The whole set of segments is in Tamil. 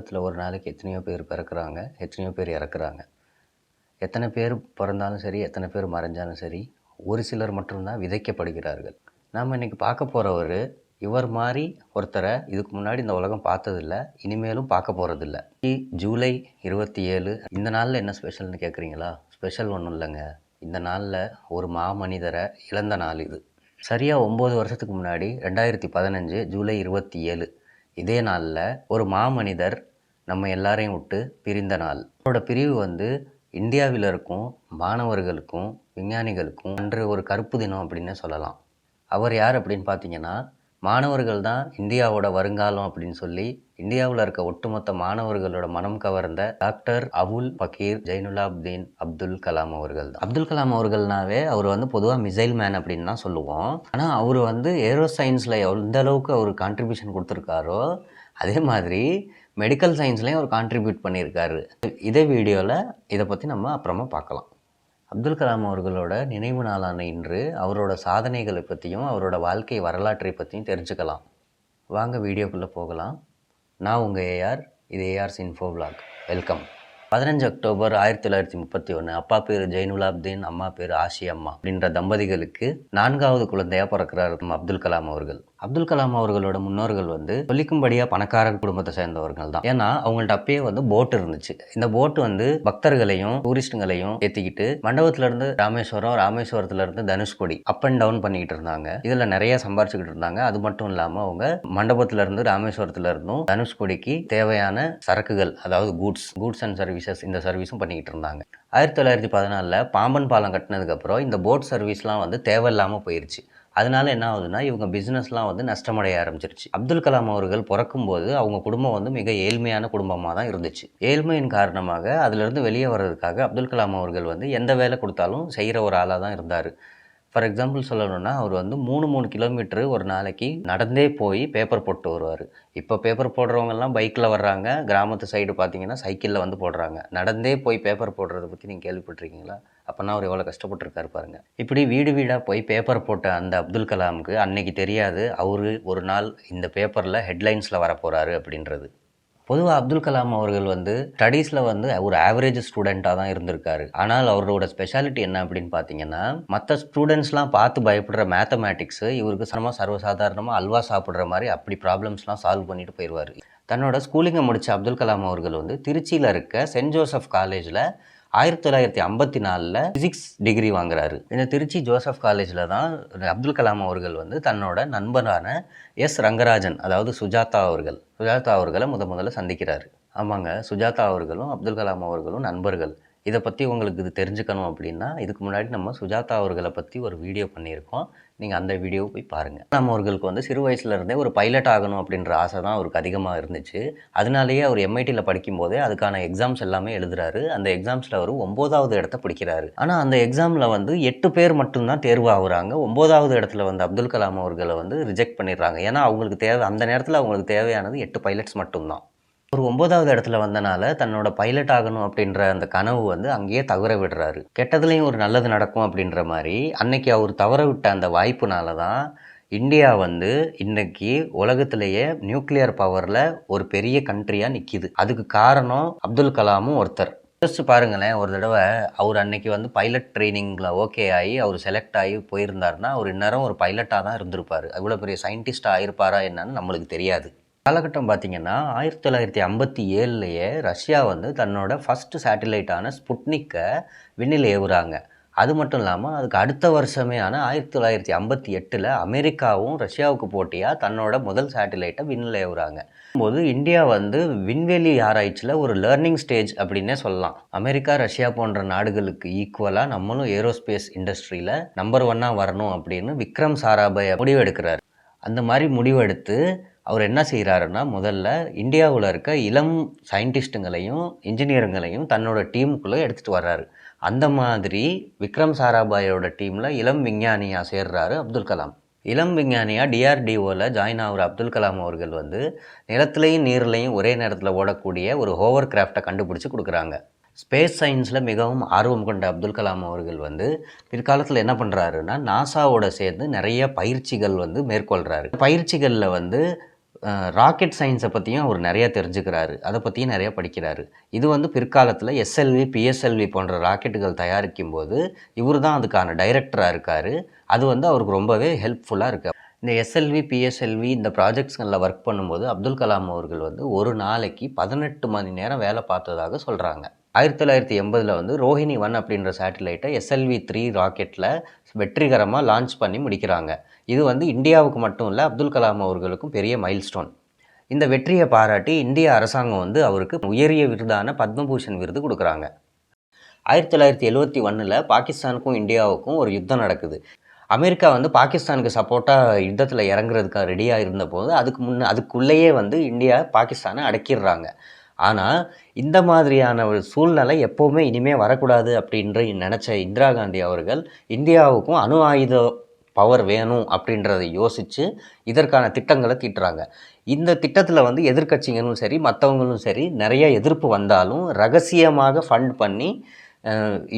உலகத்தில் ஒரு நாளைக்கு எத்தனையோ பேர் பிறக்கிறாங்க எத்தனையோ பேர் இறக்குறாங்க. எத்தனை பேர் பிறந்தாலும் சரி எத்தனை பேர் மறைஞ்சாலும் சரி ஒரு சிலர் மட்டும்தான் விதைக்கப்படுகிறார்கள். நாம் இன்றைக்கி பார்க்க போகிறவர் இவர் மாதிரி ஒருத்தரை இதுக்கு முன்னாடி இந்த உலகம் பார்த்ததில்ல இனிமேலும் பார்க்க போகிறதில்ல ஜூலை இருபத்தி ஏழு இந்த நாளில் என்ன ஸ்பெஷல்னு கேட்குறீங்களா ஸ்பெஷல் ஒன்றும் இல்லைங்க. இந்த நாளில் ஒரு மாமனிதரை இழந்த நாள் இது. சரியாக ஒம்பது வருஷத்துக்கு முன்னாடி ரெண்டாயிரத்தி பதினஞ்சு ஜூலை இருபத்தி ஏழு இதே நாளில் ஒரு மாமனிதர் நம்ம எல்லாரையும் விட்டு பிரிந்த நாள். அவரோட பிரிவு வந்து இந்தியாவில் இருக்கும் மாணவர்களுக்கும் விஞ்ஞானிகளுக்கும் அன்று ஒரு கருப்பு தினம் அப்படின்னு சொல்லலாம். அவர் யார் அப்படின்னு பார்த்தீங்கன்னா மாணவர்கள் தான் இந்தியாவோட வருங்காலம் அப்படின்னு சொல்லி இந்தியாவில் இருக்க ஒட்டுமொத்த மாணவர்களோட மனம் கவர்ந்த டாக்டர் அவுல் பக்கீர் ஜைனுலாப்தீன் அப்துல் கலாம் அவர்கள் தான். அப்துல் கலாம் அவர்கள்னாவே அவர் வந்து பொதுவாக மிசைல் மேன் அப்படின்னு தான் சொல்லுவோம். ஆனால் அவர் வந்து ஏரோ சயின்ஸில் எந்த அளவுக்கு அவர் கான்ட்ரிபியூஷன் கொடுத்துருக்காரோ அதே மாதிரி மெடிக்கல் சயின்ஸ்லேயும் அவர் கான்ட்ரிபியூட் பண்ணியிருக்காரு. இதே வீடியோவில் இதை பற்றி நம்ம அப்புறமா பார்க்கலாம். அப்துல் கலாம் அவர்களோட நினைவு நாளான இன்று அவரோட சாதனைகளை பற்றியும் அவரோட வாழ்க்கை வரலாற்றை பற்றியும் தெரிஞ்சுக்கலாம். வாங்க வீடியோக்குள்ளே போகலாம். நான் உங்கள் ஏஆர் இது ஏஆர்ஸ் இன்ஃபோ விளாக் வெல்கம் பதினஞ்சு அக்டோபர் ஆயிரத்தி தொள்ளாயிரத்தி முப்பத்தி ஒன்று அப்பா பேர் ஜெயினுலாப்தீன் அம்மா பேர் ஆஷி அம்மா அப்படின்ற தம்பதிகளுக்கு நான்காவது குழந்தையாக பிறக்கிறார் அப்துல் கலாம் அவர்கள். அப்துல் கலாம் அவர்களோட முன்னோர்கள் வந்து சொல்லிக்கும்படியாக பணக்கார குடும்பத்தை சேர்ந்தவர்கள் தான். ஏன்னா அவங்கள்ட்ட அப்பயே வந்து போட் இருந்துச்சு. இந்த போட் வந்து பக்தர்களையும் டூரிஸ்ட்டுங்களையும் ஏற்றிக்கிட்டு மண்டபத்துல இருந்து ராமேஸ்வரம் ராமேஸ்வரத்துல இருந்து தனுஷ்கோடி அப் அண்ட் டவுன் பண்ணிக்கிட்டு இருந்தாங்க. இதுல நிறைய சம்பாரிச்சுக்கிட்டு இருந்தாங்க. அது மட்டும் இல்லாம அவங்க மண்டபத்துல இருந்து ராமேஸ்வரத்துல இருந்தும் தனுஷ்கோடிக்கு தேவையான சரக்குகள் அதாவது கூட்ஸ் கூட்ஸ் அண்ட் சர்வீசஸ் இந்த சர்வீஸும் பண்ணிக்கிட்டு இருந்தாங்க. ஆயிரத்தி தொள்ளாயிரத்தி பதினாலில் பாம்பன் பாலம் கட்டினதுக்கப்புறம் இந்த போட் சர்வீஸ்லாம் வந்து தேவையில்லாமல் போயிருச்சு. அதனால என்ன ஆகுதுன்னா இவங்க பிஸ்னஸ்லாம் வந்து நஷ்டமடைய ஆரம்பிச்சிருச்சு. அப்துல் கலாம் அவர்கள் பிறக்கும்போது அவங்க குடும்பம் வந்து மிக ஏழ்மையான குடும்பமாக தான் இருந்துச்சு. ஏழ்மையின் காரணமாக அதிலிருந்து வெளியே வர்றதுக்காக அப்துல் கலாம் அவர்கள் வந்து எந்த வேலை கொடுத்தாலும் செய்கிற ஒரு ஆளாக தான் இருந்தார். ஃபார் எக்ஸாம்பிள் சொல்லணும்னா அவர் வந்து மூணு மூணு கிலோமீட்டரு ஒரு நாளைக்கு நடந்தே போய் பேப்பர் போட்டு வருவார். இப்போ பேப்பர் போடுறவங்கெல்லாம் பைக்கில் வர்றாங்க. கிராமத்து சைடு பார்த்தீங்கன்னா சைக்கிளில் வந்து போடுறாங்க. நடந்தே போய் பேப்பர் போடுறத பற்றி நீங்கள் கேள்விப்பட்டிருக்கீங்களா? அப்போனா அவர் எவ்வளோ கஷ்டப்பட்டுருக்காரு பாருங்க. இப்படி வீடு வீடாக போய் பேப்பர் போட்ட அந்த அப்துல் கலாமுக்கு அன்னைக்கு தெரியாது அவர் ஒரு நாள் இந்த பேப்பரில் ஹெட்லைன்ஸில் வரப்போகிறாரு அப்படின்றது. பொதுவாக அப்துல் கலாம் அவர்கள் வந்து ஸ்டடீஸில் வந்து ஒரு ஆவரேஜ் ஸ்டூடெண்ட்டாக தான் இருந்திருக்காரு. ஆனால் அவரோட ஸ்பெஷாலிட்டி என்ன அப்படின்னு பார்த்தீங்கன்னா மற்ற ஸ்டூடெண்ட்ஸ்லாம் பார்த்து பயப்படுற மேத்தமேட்டிக்ஸு இவருக்கு சமமாக சர்வசாதாரணமாக அல்வா சாப்பிட்ற மாதிரி அப்படி ப்ராப்ளம்ஸ்லாம் சால்வ் பண்ணிட்டு போயிடுவார் தன்னோட ஸ்கூலிங்கை முடித்த அப்துல் கலாம் அவர்கள் வந்து திருச்சியில் இருக்க சென்ட் ஜோசப் காலேஜில் ஆயிரத்தி தொள்ளாயிரத்தி ஐம்பத்தி நாலில் ஃபிசிக்ஸ் டிகிரி வாங்குறாரு. இந்த திருச்சி ஜோசப் காலேஜில் தான் அப்துல் கலாம் அவர்கள் வந்து தன்னோட நண்பரான எஸ் ரங்கராஜன் அதாவது சுஜாதா அவர்கள் சுஜாதா அவர்களை முத முதல்ல சந்திக்கிறாரு. ஆமாங்க சுஜாதா அவர்களும் அப்துல் கலாம் அவர்களும் நண்பர்கள். இதை பற்றி உங்களுக்கு இது தெரிஞ்சுக்கணும் அப்படின்னா இதுக்கு முன்னாடி நம்ம சுஜாதா அவர்களை பற்றி ஒரு வீடியோ பண்ணியிருக்கோம். நீங்கள் அந்த வீடியோவை போய் பாருங்கள் நம்ம அவர்களுக்கு வந்து சிறு வயசுலேருந்தே ஒரு பைலட் ஆகணும் அப்படின்ற ஆசை தான் அவருக்கு அதிகமாக இருந்துச்சு. அதனாலேயே அவர் எம்ஐடியில் படிக்கும்போதே அதுக்கான எக்ஸாம்ஸ் எல்லாமே எழுதுறாரு. அந்த எக்ஸாம்ஸில் அவர் ஒம்போதாவது இடத்த பிடிக்கிறாரு. ஆனால் அந்த எக்ஸாமில் வந்து எட்டு பேர் மட்டும்தான் தேர்வு ஆகுறாங்க ஒம்போதாவது இடத்துல வந்து அப்துல் கலாம் அவர்களை வந்து ரிஜெக்ட் பண்ணிடுறாங்க. ஏன்னா அவங்களுக்கு தேவை அந்த நேரத்தில் அவங்களுக்கு தேவையானது எட்டு பைலட்ஸ் மட்டும்தான். ஒரு ஒன்பதாவது இடத்துல வந்தனால தன்னோட பைலட் ஆகணும் அப்படின்ற அந்த கனவு வந்து அங்கேயே தவற விடுறாரு. கெட்டதுலேயும் ஒரு நல்லது நடக்கும் அப்படின்ற மாதிரி அன்னைக்கு அவர் தவற விட்ட அந்த வாய்ப்புனால தான் இந்தியா வந்து இன்னைக்கு உலகத்திலேயே நியூக்ளியர் பவரில் ஒரு பெரிய கண்ட்ரியாக நிற்கிது அதுக்கு காரணம் அப்துல் கலாமும் ஒருத்தர். யோசிச்சு பாருங்களேன் ஒரு தடவை அவர் அன்னைக்கு வந்து பைலட் ட்ரைனிங்கில் ஓகே ஆகி அவர் செலக்ட் ஆகி போயிருந்தாருன்னா அவர் இந்நேரம் ஒரு பைலட்டாக தான் இருந்திருப்பார். அவ்வளோ பெரிய சயின்டிஸ்டாக ஆயிருப்பாரா என்னன்னு நம்மளுக்கு தெரியாது. காலகட்டம் பார்த்தீங்கன்னா ஆயிரத்தி தொள்ளாயிரத்தி ஐம்பத்தி ஏழுலையே ரஷ்யா வந்து தன்னோட ஃபஸ்ட்டு சேட்டிலைட்டான ஸ்புட்னிக்கை விண்ணில் ஏவுறாங்க. அது மட்டும் இல்லாமல் அதுக்கு அடுத்த வருஷமே ஆனால் ஆயிரத்தி தொள்ளாயிரத்தி ஐம்பத்தி எட்டில் அமெரிக்காவும் ரஷ்யாவுக்கு போட்டியாக தன்னோட முதல் சேட்டிலைட்டை விண்ணில் ஏவுறாங்க. போது இந்தியா வந்து விண்வெளி ஆராய்ச்சியில் ஒரு லேர்னிங் ஸ்டேஜ் அப்படின்னே சொல்லலாம். அமெரிக்கா ரஷ்யா போன்ற நாடுகளுக்கு ஈக்குவலாக நம்மளும் ஏரோஸ்பேஸ் இண்டஸ்ட்ரியில் நம்பர் ஒன்னாக வரணும் அப்படின்னு விக்ரம் சாராபாய் முடிவெடுக்கிறார். அந்த மாதிரி முடிவெடுத்து அவர் என்ன செய்கிறாருன்னா முதல்ல இந்தியாவில் இருக்க இளம் சயின்டிஸ்ட்டுங்களையும் இன்ஜினியருங்களையும் தன்னோட டீமுக்குள்ளே எடுத்துகிட்டு வர்றாரு. அந்த மாதிரி விக்ரம் சாராபாயோட டீமில் இளம் விஞ்ஞானியாக சேர்றாரு அப்துல் கலாம். இளம் விஞ்ஞானியாக டிஆர்டிஓவில் ஜாயின் ஆகிற அப்துல் கலாம் அவர்கள் வந்து நிலத்துலையும் நீர்லையும் ஒரே நேரத்தில் ஓடக்கூடிய ஒரு ஹோவர் கிராஃப்டை கண்டுபிடிச்சி கொடுக்குறாங்க. ஸ்பேஸ் சயின்ஸில் மிகவும் ஆர்வம் கொண்ட அப்துல் கலாம் அவர்கள் வந்து பிற்காலத்தில் என்ன பண்ணுறாருன்னா நாசாவோட சேர்ந்து நிறைய பயிற்சிகள் வந்து மேற்கொள்கிறாரு பயிற்சிகளில் வந்து ராக்கெட் சயின்ஸை பற்றியும் அவர் நிறைய தெரிஞ்சுக்கிறாரு. அதை பற்றியும் நிறைய படிக்கிறாரு. இது வந்து பிற்காலத்தில் எஸ்எல்வி பிஎஸ்எல்வி போன்ற ராக்கெட்டுகள் தயாரிக்கும் போது இவர் தான் அதுக்கான டைரக்டராக இருக்கார். அது வந்து அவருக்கு ரொம்பவே ஹெல்ப்ஃபுல்லாக இருக்குது இந்த எஸ்எல்வி பிஎஸ்எல்வி இந்த ப்ராஜெக்ட்ஸ்களில் ஒர்க் பண்ணும்போது அப்துல் கலாம் அவர்கள் வந்து ஒரு நாளைக்கு பதினெட்டு மணி நேரம் வேலை பார்த்ததாக சொல்கிறாங்க ஆயிரத்தி தொள்ளாயிரத்தி எண்பதில் வந்து ரோஹிணி ஒன் அப்படின்ற சேட்டலைட்டை எஸ்எல்வி த்ரீ ராக்கெட்டில் வெற்றிகரமாக லான்ச் பண்ணி முடிக்கிறாங்க. இது வந்து இந்தியாவுக்கு மட்டும் இல்லை அப்துல் கலாம் அவர்களுக்கும் பெரிய மைல்ஸ்டோன் இந்த வெற்றியை பாராட்டி இந்திய அரசாங்கம் வந்து அவருக்கு உயரிய விருதான பத்மபூஷன் விருது கொடுக்குறாங்க. ஆயிரத்தி தொள்ளாயிரத்தி எழுவத்தி ஒன்றில் பாகிஸ்தானுக்கும் இந்தியாவுக்கும் ஒரு யுத்தம் நடக்குது. அமெரிக்கா வந்து பாகிஸ்தானுக்கு சப்போர்ட்டாக யுத்தத்தில் இறங்குறதுக்காக ரெடியாக இருந்தபோது அதுக்கு முன்னே அதுக்குள்ளேயே வந்து இந்தியா பாகிஸ்தானை அடக்கிடுறாங்க. ஆனால் இந்த மாதிரியான ஒரு சூழ்நிலை எப்போவுமே இனிமேல் வரக்கூடாது அப்படின்ற நினச்ச இந்திரா காந்தி அவர்கள் இந்தியாவுக்கும் அணு ஆயுத பவர் வேணும் அப்படின்றத யோசித்து இதற்கான திட்டங்களை தீட்டுறாங்க. இந்த திட்டத்தில் வந்து எதிர்க்கட்சிங்களும் சரி மற்றவங்களும் சரி நிறைய எதிர்ப்பு வந்தாலும் ரகசியமாக ஃபண்ட் பண்ணி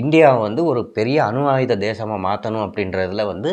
இந்தியாவை வந்து ஒரு பெரிய அணு ஆயுத தேசமாக மாற்றணும் அப்படின்றதுல வந்து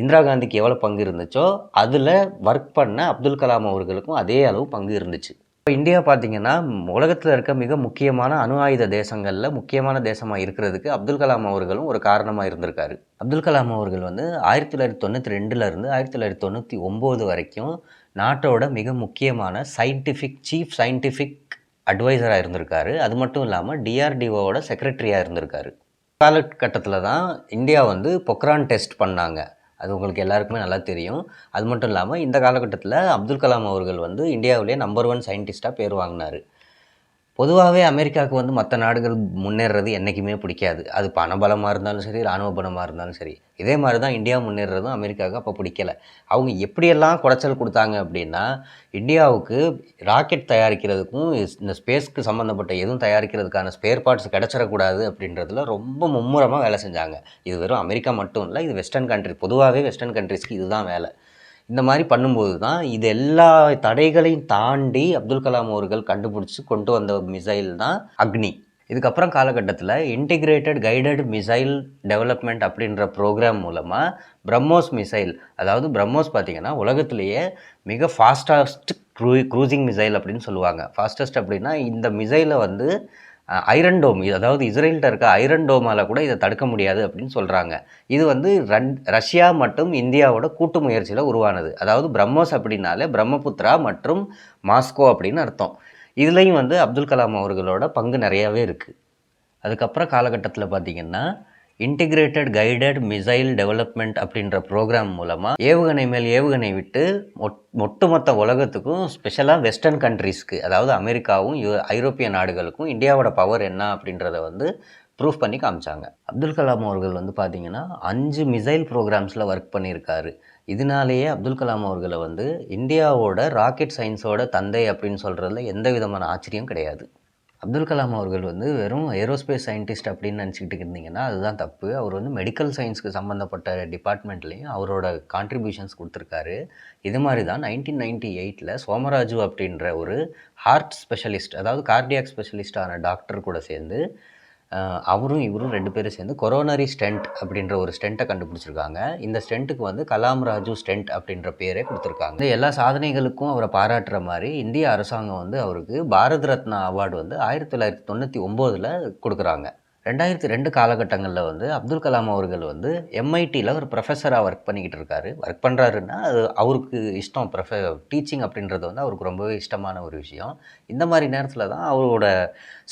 இந்திரா காந்திக்கு எவ்வளோ பங்கு இருந்துச்சோ அதில் ஒர்க் பண்ண அப்துல் கலாம் அவர்களுக்கும் அதே அளவு பங்கு இருந்துச்சு. இப்போ இந்தியா பார்த்தீங்கன்னா உலகத்தில் இருக்க மிக முக்கியமான அணு ஆயுத தேசங்களில் முக்கியமான தேசமாக இருக்கிறதுக்கு அப்துல் கலாம் அவர்களும் ஒரு காரணமாக இருந்திருக்காரு. அப்துல் கலாம் அவர்கள் வந்து ஆயிரத்தி தொள்ளாயிரத்தி தொண்ணூற்றி ரெண்டுலேருந்து ஆயிரத்தி தொள்ளாயிரத்தி தொண்ணூற்றி ஒம்பது வரைக்கும் நாட்டோட மிக முக்கியமான சயின்டிஃபிக் சீஃப் சயின்டிஃபிக் அட்வைசராக இருந்திருக்காரு. அது மட்டும் இல்லாமல் டிஆர்டிஓவோட செக்ரட்டரியாக இருந்திருக்காரு. காலகட்டத்தில் தான் இந்தியா வந்து பொக்ரான் டெஸ்ட் பண்ணாங்க. அது உங்களுக்கு எல்லாருக்குமே நல்லா தெரியும். அது மட்டும் இல்லாமல் இந்த காலகட்டத்தில் அப்துல் கலாம் அவர்கள் வந்து இந்தியாவிலேயே நம்பர் ஒன் சயின்டிஸ்ட்டாக பேர் வாங்கினார். பொதுவாகவே அமெரிக்காவுக்கு வந்து மற்ற நாடுகள் முன்னேறது என்றைக்குமே பிடிக்காது. அது பணபலமாக இருந்தாலும் சரி இராணுவ பலமாக இருந்தாலும் சரி. இதே மாதிரி தான் இந்தியா முன்னேறதும் அமெரிக்காவுக்கு அப்போ பிடிக்கல. அவங்க எப்படியெல்லாம் குடைச்சல் கொடுத்தாங்க அப்படின்னா இந்தியாவுக்கு ராக்கெட் தயாரிக்கிறதுக்கும் இந்த ஸ்பேஸ்க்கு சம்மந்தப்பட்ட எதுவும் தயாரிக்கிறதுக்கான ஸ்பேர் பார்ட்ஸ் கிடச்சிடக்கூடாது அப்படின்றதுல ரொம்ப மும்முரமாக வேலை செஞ்சாங்க. இது வெறும் அமெரிக்கா மட்டும் இல்லை இது வெஸ்டர்ன் கண்ட்ரி பொதுவாகவே வெஸ்டர்ன் கண்ட்ரிஸ்க்கு இதுதான் வேலை. இந்த மாதிரி பண்ணும்போது தான் இது எல்லா தடைகளையும் தாண்டி அப்துல் கலாம் அவர்கள் கண்டுபிடிச்சி கொண்டு வந்த மிசைல் தான் அக்னி. இதுக்கப்புறம் காலகட்டத்தில் இன்டிகிரேட்டட் கைடட் மிசைல் டெவலப்மெண்ட் அப்படின்ற ப்ரோக்ராம் மூலமாக பிரம்மோஸ் மிசைல் அதாவது பிரம்மோஸ் பார்த்திங்கன்னா உலகத்திலேயே மிக ஃபாஸ்டஸ்ட் க்ரூ க்ரூசிங் மிசைல் அப்படின்னு சொல்லுவாங்க. ஃபாஸ்டஸ்ட் அப்படின்னா இந்த மிசைலை வந்து ஐரன் டோம் அதாவது இஸ்ரேல்கிட்ட இருக்க ஐரன் டோமால் கூட இதை தடுக்க முடியாது அப்படின்னு சொல்கிறாங்க இது வந்து ரன் ரஷ்யா மற்றும் இந்தியாவோட கூட்டு முயற்சியில் உருவானது. அதாவது பிரம்மோஸ் அப்படின்னாலே பிரம்மபுத்திரா மற்றும் மாஸ்கோ அப்படின்னு அர்த்தம். இதுலேயும் வந்து அப்துல் கலாம் அவர்களோட பங்கு நிறையாவே இருக்குது அதுக்கப்புறம் காலகட்டத்தில் பார்த்தீங்கன்னா இன்டிகிரேட்டட் கைடட் மிசைல் டெவலப்மெண்ட் அப்படின்ற ப்ரோக்ராம் மூலமாக ஏவுகணை மேல் ஏவுகணை விட்டு ஒட்டுமொத்த உலகத்துக்கும் ஸ்பெஷலாக வெஸ்டர்ன் கண்ட்ரீஸ்க்கு அதாவது அமெரிக்காவும் ஐரோப்பிய நாடுகளுக்கும் இந்தியாவோட பவர் என்ன அப்படின்றத வந்து ப்ரூஃப் பண்ணி காமிச்சாங்க. அப்துல் கலாம் அவர்கள் வந்து பார்த்தீங்கன்னா அஞ்சு மிசைல் ப்ரோக்ராம்ஸில் ஒர்க் பண்ணியிருக்காரு. இதனாலேயே அப்துல் கலாம் அவர்களை வந்து இந்தியாவோட ராக்கெட் சயின்ஸோட தந்தை அப்படின்னு சொல்கிறதுல எந்த விதமான ஆச்சரியம் கிடையாது. அப்துல் கலாம் அவர்கள் வந்து வெறும் ஏரோஸ்பேஸ் சயின்டிஸ்ட் அப்படின்னு நினச்சிக்கிட்டு இருந்தீங்கன்னா அதுதான் தப்பு. அவர் வந்து மெடிக்கல் சயின்ஸ்க்கு சம்மந்தப்பட்ட டிபார்ட்மெண்ட்லேயும் அவரோட கான்ட்ரிபியூஷன்ஸ் கொடுத்துருக்காரு. இது மாதிரி தான் நைன்டீன் நைன்டி எயிட்டில் சோமராஜு அப்படின்ற ஒரு ஹார்ட் ஸ்பெஷலிஸ்ட் அதாவது கார்டியாக் ஸ்பெஷலிஸ்டான டாக்டர் கூட சேர்ந்து அவரும் இவரும் ரெண்டு பேரும் சேர்ந்து கொரோனரி ஸ்டென்ட் அப்படின்ற ஒரு ஸ்டென்ட்டை கண்டுபிடிச்சிருக்காங்க. இந்த ஸ்டென்ட்டுக்கு வந்து கலாம் ராஜு ஸ்டென்ட் அப்படின்ற பேரே கொடுத்துருக்காங்க. இந்த எல்லா சாதனைகளுக்கும் அவரை பாராட்டுற மாதிரி இந்திய அரசாங்கம் வந்து அவருக்கு பாரத ரத்னா அவார்டு வந்து ஆயிரத்தி தொள்ளாயிரத்தி தொண்ணூற்றி ஒம்போதில் கொடுக்குறாங்க. ரெண்டாயிரத்தி ரெண்டு காலகட்டங்களில் வந்து அப்துல் கலாம் அவர்கள் வந்து எம்ஐடியில் ஒரு ப்ரொஃபஸராக ஒர்க் பண்ணிக்கிட்டு இருக்காரு. ஒர்க் பண்ணுறாருன்னா அது அவருக்கு இஷ்டம். ப்ரொஃப டீச்சிங் அப்படின்றது வந்து அவருக்கு ரொம்பவே இஷ்டமான ஒரு விஷயம். இந்த மாதிரி நேரத்தில் தான் அவரோட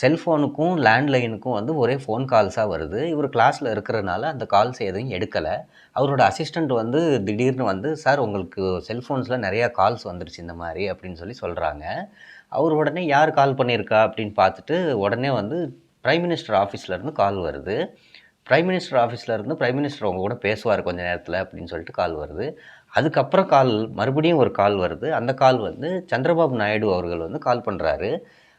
செல்ஃபோனுக்கும் லேண்ட்லைனுக்கும் வந்து ஒரே ஃபோன் கால்ஸாக வருது. இவர் கிளாஸில் இருக்கிறனால அந்த கால்ஸ் எதுவும் எடுக்கலை. அவரோட அசிஸ்டண்ட் வந்து திடீர்னு வந்து சார் உங்களுக்கு செல்ஃபோன்ஸில் நிறையா கால்ஸ் வந்துருச்சு இந்த மாதிரி அப்படின்னு சொல்லி சொல்கிறாங்க அவர் உடனே யார் கால் பண்ணியிருக்கா? அப்படின்னு பார்த்துட்டு உடனே வந்து ப்ரைம் மினிஸ்டர் ஆஃபீஸ்லேருந்து கால் வருது. ப்ரைம் மினிஸ்டர் ஆஃபீஸில் இருந்து மினிஸ்டர் அவங்க கூட பேசுவார் கொஞ்சம் நேரத்தில் அப்படின்னு சொல்லிட்டு கால் வருது. அதுக்கப்புறம் கால் மறுபடியும் ஒரு கால் வருது. அந்த கால் வந்து சந்திரபாபு நாயுடு அவர்கள் வந்து கால் பண்ணுறாரு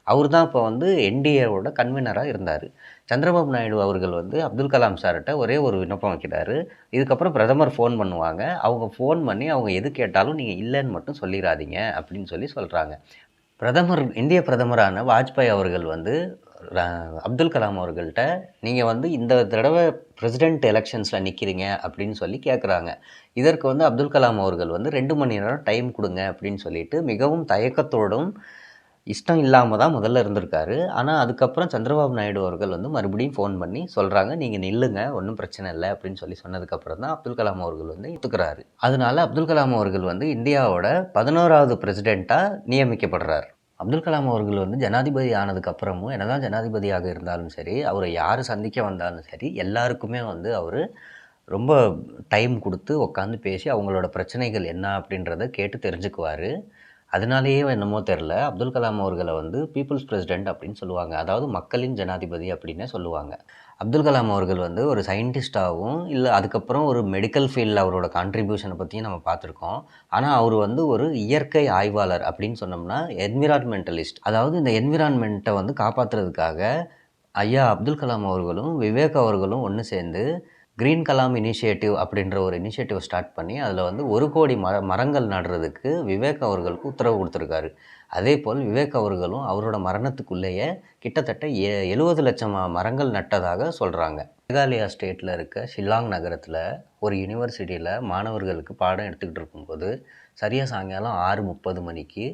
அவர் தான் இப்போ வந்து என்டிஏவோட கன்வீனராக இருந்தார். சந்திரபாபு நாயுடு அவர்கள் வந்து அப்துல் கலாம் சார்கிட்ட ஒரே ஒரு விண்ணப்பம் வைக்கிறாரு. இதுக்கப்புறம் பிரதமர் ஃபோன் பண்ணுவாங்க. அவங்க ஃபோன் பண்ணி அவங்க எது கேட்டாலும் நீங்கள் இல்லைன்னு மட்டும் சொல்லிடாதீங்க அப்படின்னு சொல்லி சொல்கிறாங்க பிரதமர் இந்திய பிரதமரான வாஜ்பாய் அவர்கள் வந்து அப்துல் கலாம் அவர்கள்ட்ட நீங்கள் வந்து இந்த தடவை பிரசிடென்ட் எலெக்ஷன்ஸில் நிற்கிறீங்க அப்படின்னு சொல்லி கேட்குறாங்க இதற்கு வந்து அப்துல் கலாம் அவர்கள் வந்து ரெண்டு மணி நேரம் டைம் கொடுங்க அப்படின்னு சொல்லிட்டு மிகவும் தயக்கத்தோடும் இஷ்டம் இல்லாமல் தான் முதல்ல இருந்திருக்காரு. ஆனால் அதுக்கப்புறம் சந்திரபாபு நாயுடு அவர்கள் வந்து மறுபடியும் ஃபோன் பண்ணி சொல்கிறாங்க நீங்கள் நில்லுங்க ஒன்றும் பிரச்சனை இல்லை அப்படின்னு சொல்லி சொன்னதுக்கப்புறம் தான் அப்துல் கலாம் அவர்கள் வந்து ஒத்துக்கிறாரு. அதனால அப்துல் கலாம் அவர்கள் வந்து இந்தியாவோட பதினோராவது பிரசிடெண்ட்டாக நியமிக்கப்படுறார். அப்துல் கலாம் அவர்கள் வந்து ஜனாதிபதி ஆனதுக்கப்புறமும் என்னதான் ஜனாதிபதியாக இருந்தாலும் சரி அவரை யார் சந்திக்க வந்தாலும் சரி எல்லாருக்குமே வந்து அவர் ரொம்ப டைம் கொடுத்து உட்காந்து பேசி அவங்களோட பிரச்சனைகள் என்ன அப்படின்றத கேட்டு தெரிஞ்சுக்குவார். அதனாலேயே என்னமோ தெரில அப்துல் கலாம் அவர்களை வந்து பீப்புள்ஸ் பிரசிடென்ட் அப்படின்னு சொல்லுவாங்க. அதாவது மக்களின் ஜனாதிபதி அப்படின்னே சொல்லுவாங்க. அப்துல் கலாம் அவர்கள் வந்து ஒரு சயின்டிஸ்டாகவும் இல்லை அதுக்கப்புறம் ஒரு மெடிக்கல் ஃபீல்டில் அவரோட கான்ட்ரிபியூஷனை பற்றியும் நம்ம பார்த்துருக்கோம். ஆனால் அவர் வந்து ஒரு இயற்கை ஆய்வாளர் அப்படின்னு சொன்னோம்னா என்விரான்மெண்டலிஸ்ட் அதாவது இந்த என்விரான்மெண்ட்டை வந்து காப்பாற்றுறதுக்காக ஐயா அப்துல் கலாம் அவர்களும் விவேக் அவர்களும் ஒன்று சேர்ந்து க்ரீன் கலாம் இனிஷியேட்டிவ் அப்படின்ற ஒரு இனிஷியேட்டிவ் ஸ்டார்ட் பண்ணி அதில் வந்து ஒரு கோடி மர மரங்கள் நடுறதுக்கு விவேக் அவர்களுக்கு உத்தரவு கொடுத்துருக்காரு. அதே போல் விவேக் அவர்களும் அவரோட மரணத்துக்குள்ளேயே கிட்டத்தட்ட எ எழுபது லட்சம் மரங்கள் நட்டதாக சொல்கிறாங்க மேகாலயா ஸ்டேட்டில் இருக்க ஷில்லாங் நகரத்தில் ஒரு யூனிவர்சிட்டியில் மாணவர்களுக்கு பாடம் எடுத்துக்கிட்டு இருக்கும்போது சரியாக சாயங்காலம் ஆறு முப்பது மணிக்கு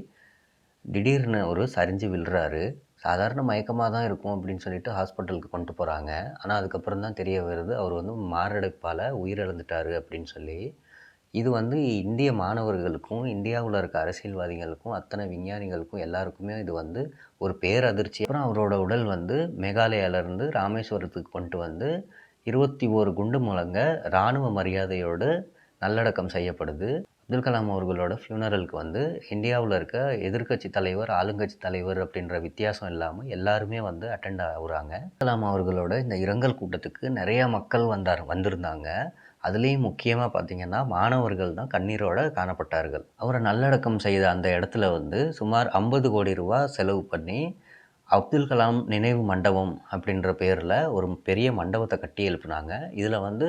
திடீர்னு ஒரு சரிஞ்சு விழுறாரு. சாதாரண மயக்கமாக தான் இருக்கும் அப்படின்னு சொல்லிட்டு ஹாஸ்பிட்டலுக்கு கொண்டு போகிறாங்க ஆனால் அதுக்கப்புறம் தான் தெரிய வருது அவர் வந்து மாரடைப்பால் உயிரிழந்துட்டாரு அப்படின்னு சொல்லி இது வந்து இந்திய மாணவர்களுக்கும் இந்தியாவில் இருக்க அரசியல்வாதிகளுக்கும் அத்தனை விஞ்ஞானிகளுக்கும் எல்லாருக்குமே இது வந்து ஒரு பேரதிர்ச்சி. அப்புறம் அவரோட உடல் வந்து மேகாலயாவிலேருந்து ராமேஸ்வரத்துக்கு கொண்டு வந்து இருபத்தி ஓரு குண்டு முழங்க இராணுவ மரியாதையோடு நல்லடக்கம் செய்யப்படுது. அப்துல் கலாம் அவர்களோட ஃபியூனரலுக்கு வந்து இந்தியாவில் இருக்க எதிர்க்கட்சி தலைவர் ஆளுங்கட்சி தலைவர் அப்படின்ற வித்தியாசம் இல்லாமல் எல்லாருமே வந்து அட்டெண்ட் ஆகுறாங்க. அப்துல் கலாம் அவர்களோட இந்த இரங்கல் கூட்டத்துக்கு நிறைய மக்கள் வந்தார் வந்திருந்தாங்க. அதுலேயும் முக்கியமாக பார்த்தீங்கன்னா மாணவர்கள் தான் கண்ணீரோடு காணப்பட்டார்கள். அவரை நல்லடக்கம் செய்த அந்த இடத்துல வந்து சுமார் ஐம்பது கோடி ரூபா செலவு பண்ணி அப்துல் கலாம் நினைவு மண்டபம் அப்படின்ற பேரில் ஒரு பெரிய மண்டபத்தை கட்டி எழுப்புனாங்க. இதில் வந்து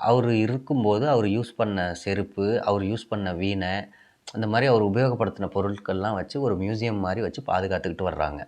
அவர் இருக்கும்போது அவர் யூஸ் பண்ண செருப்பு அவர் யூஸ் பண்ண வீணை அந்த மாதிரி அவர் உபயோகப்படுத்தின பொருட்கள்லாம் வச்சு ஒரு மியூசியம் மாதிரி வச்சு பாதுகாத்துக்கிட்டு வர்றாங்க.